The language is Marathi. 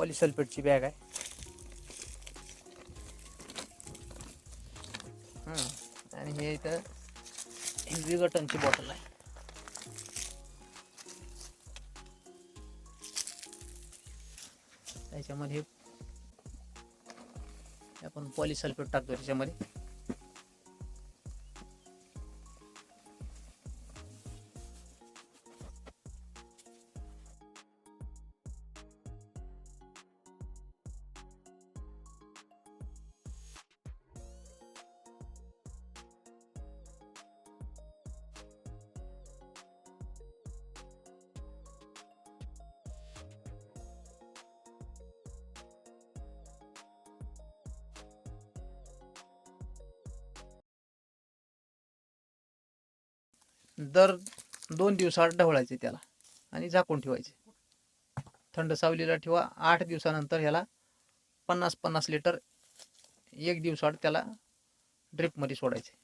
पॉलिसल्फेटची बॅग आहे. आणि हे इथं हिरवी गटनची बॉटल आहे. त्याच्यामध्ये आपण पॉलिसल्फेट टाकतो त्याच्यामध्ये. दर दोन दिवसाआड ढवळायचे त्याला आणि झाकून ठेवायचे. थंड सावलीला ठेवा आठ दिवसानंतर ह्याला पन्नास पन्नास लिटर एक दिवसाआड त्याला ड्रिपमध्ये सोडायचे.